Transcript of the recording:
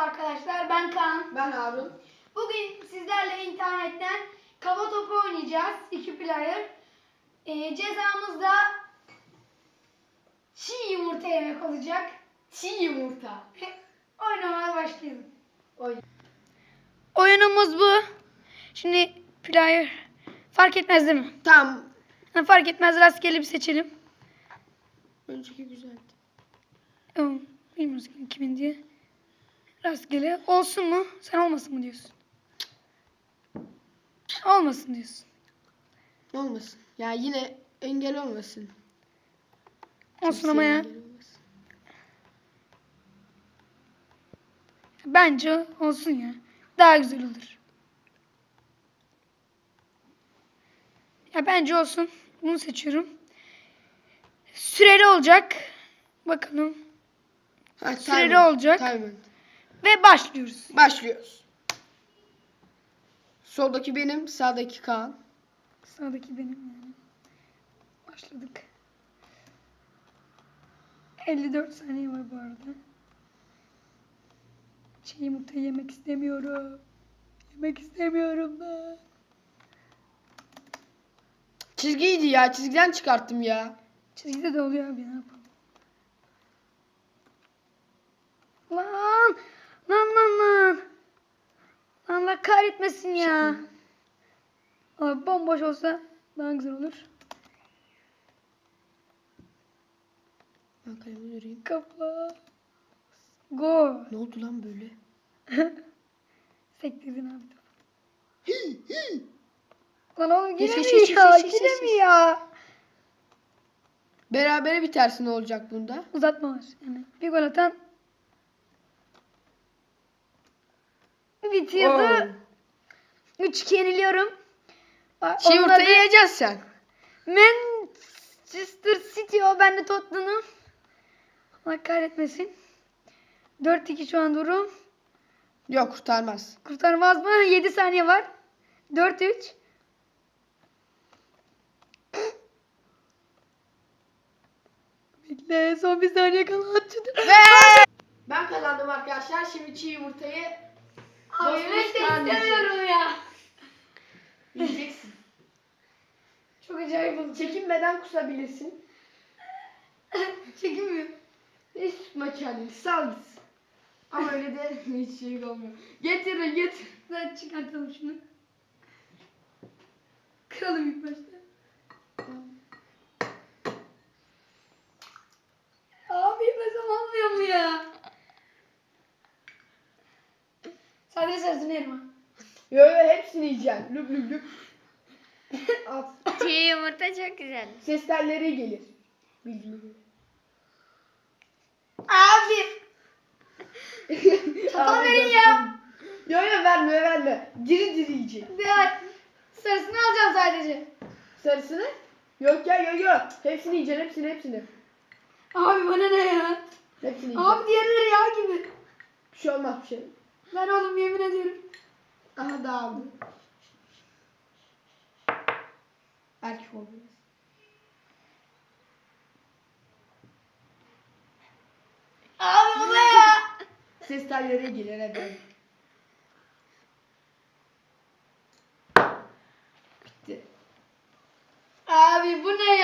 arkadaşlar ben Kaan. Ben Harun. Bugün sizlerle internetten kafa topu oynayacağız. iki player. Ee, cezamız da çiğ yumurta yemek olacak. Çiğ yumurta. Oynamaya başlayalım. Oy. Oyunumuz bu. Şimdi player fark etmez değil mi? Tamam. Fark etmez rastgele bir seçelim. Önceki güzeldi. Tamam. Bilmiyoruz ki kimin diye. Rastgele. Olsun mu? Sen olmasın mı diyorsun? Olmasın diyorsun. Olmasın. Ya yine engel olmasın. Olsun Kimseye ama ya. engel olmasın. Bence olsun ya. Daha güzel olur. Ya bence olsun. Bunu seçiyorum. Süreli olacak. Bakalım. Ha, Süreli olacak. timer. Ve başlıyoruz. Başlıyoruz. Soldaki benim, sağdaki Kaan. Sağdaki benim yani. Başladık. 54 saniye var bu arada. Çiğ yumurta yemek istemiyorum. Yemek istemiyorum ben. Çizgiydi ya, çizgiden çıkarttım ya. Çizgide de oluyor abi ne yapalım. Lan Allah kahretmesin ya. Abi bomboş olsa daha güzel olur. Ben kalemi göreyim. Kafa. Go. Ne oldu lan böyle? Sektirdin abi. Lan oğlum yine geç, ya? Berabere bitersin ne olacak bunda? Uzatma var. Yani bir gol atan Oo. 3-2 yeniliyorum. Bak, Çiğ onlar yumurtayı da yiyeceğiz sen. Manchester City o ben de Tottenham. Allah kahretmesin. 4-2 şu an durum. Yok kurtarmaz. Kurtarmaz mı? 7 saniye var. 4-3. Bekle son bir saniye kala at şunu. Ve ben kazandım arkadaşlar. Şimdi çiğ yumurtayı yemek de istemiyorum ya. yiyeceksin. Çok acayip oldu. Çekinmeden kusabilirsin. Çekinmiyor. Hiç tutma kendini. Sal gitsin. Ama öyle de hiç şey olmuyor. Getirin getir. Hadi çıkartalım şunu. Kıralım ilk başta. Abi yemesem olmuyor mu ya? Sadece sarısını yerim ha. Yo yo hepsini yiyeceksin. Lüp lüp lüp. At. Çiğ yumurta çok güzel. Ses telleri gelir. Bildiğin gibi. Abi. Çatal Abi verin ya. Yo yo verme verme. Diri diri yiyecek. Diğer sarısını alacağım sadece. Sarısını? Yok ya yo yo. Hepsini yiyeceksin hepsini hepsini. Abi bana ne ya? Hepsini yiyeceksin. Abi diğerleri yağ gibi. Bir şey olmaz bir şey. Ver oğlum yemin ediyorum. Aha dağıldı. Erkek oldu. Abi bu ne ya? Ses telleri gelir hadi. Bitti. Abi bu ne?